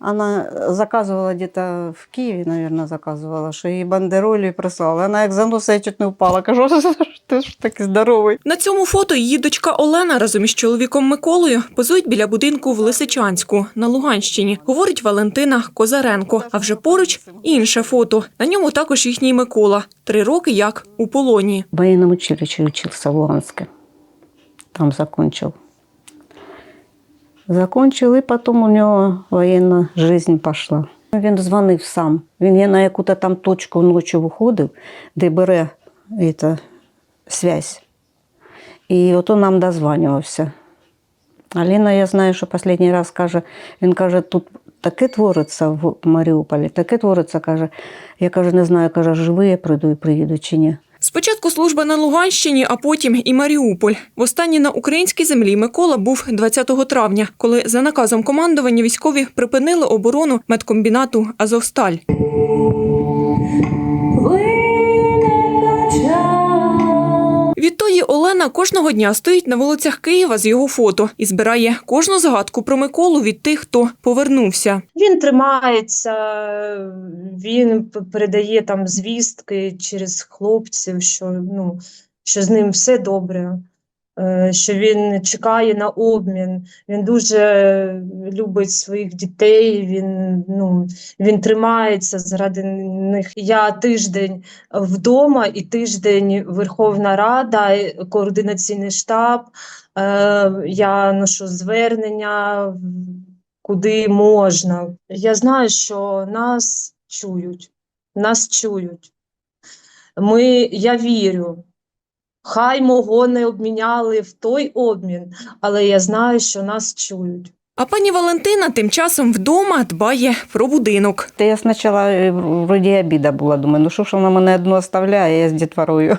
Она заказывала где-то в Киеве, наверное, заказывала, що їй бандеролі прислали. Вона як заносила, чуть не упала. Кажу, ти ж такий здоровий. На цьому фото її дочка Олена разом із чоловіком Миколою позують біля будинку в Лисичанську на Луганщині, говорить Валентина Козаренко. А вже поруч інше фото. На ньому також їхній Микола. Три роки як у полоні. В военном училище учился в Луганске. Там закончил. Закончил, і потім у нього воєнна жизнь пішла. Він дзвонив сам. Він є на яку-то там точку ночі виходив, де бере ета, связь. І ото нам дозванювався. Аліна, я знаю, що останній раз каже, він каже, тут таке твориться в Маріуполі, таке твориться, каже. Я кажу, не знаю, каже, живий я прийду і приїду чи ні. Спочатку служба на Луганщині, а потім і Маріуполь. Востаннє на українській землі Микола був 20 травня, коли за наказом командування військові припинили оборону медкомбінату Азовсталь. Відтоді Олена кожного дня стоїть на вулицях Києва з його фото і збирає кожну згадку про Миколу від тих, хто повернувся. Він тримається, він передає там звістки через хлопців, що, ну, що з ним все добре, що він чекає на обмін. Він дуже любить своїх дітей, він, ну, він тримається заради них. Я тиждень вдома і тиждень Верховна Рада, координаційний штаб. Е, Я ношу звернення куди можна. Я знаю, що нас чують, нас чують. Ми, я вірю. Хай мого не обміняли в той обмін, але я знаю, що нас чують. А пані Валентина тим часом вдома дбає про будинок. Та я спочатку е, вроді обіда була, думаю, ну що ж вона мене одну оставляє, я з дітворою.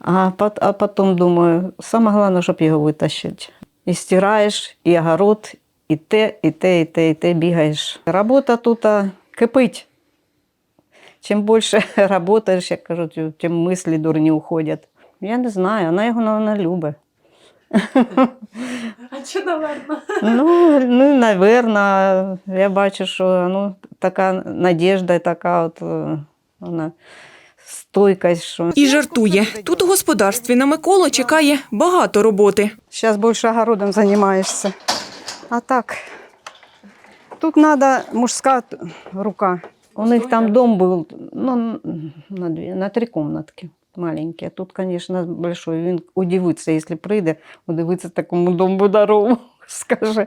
А, а потім думаю, саме головне, щоб його витащити. І стираєш, і огород, і те, і те, і те, і те бігаєш. Робота тут кипить. Чим більше працюєш, як кажуть, тим мислі дурні уходять. Я не знаю, вона його, мабуть, любить. А що, наверно? Ну, ну, наверно, я бачу, що ну, така надіжда, така от е, вона стойкость, що І жартує. Тут у господарстві на Миколу чекає багато роботи. зараз більше огородом займаєшся. А так, тут треба мужська рука. У них там дом був ну, на, дві, на три комнатки маленькі. А тут, звісно, большой. Він удивиться, якщо прийде, удивиться такому дому здоровому. Скаже,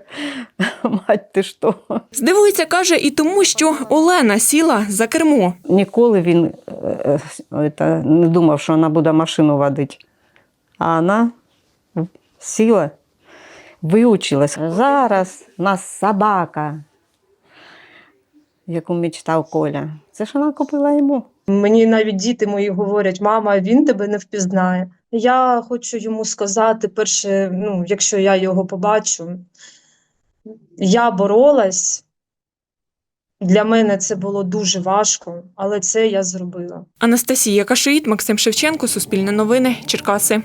мать, ти що? Здивується, каже, і тому, що Олена сіла за кермо. Ніколи він е, е, не думав, що вона буде машину водити. А вона сіла, виучилась. Зараз у нас собака, яку мечтав Коля. Це ж вона купила йому. Мені навіть діти мої говорять, мама, він тебе не впізнає. Я хочу йому сказати, перше, ну, якщо я його побачу, я боролась. Для мене це було дуже важко, але це я зробила. Анастасія Кашиїт, Максим Шевченко, Суспільне новини, Черкаси.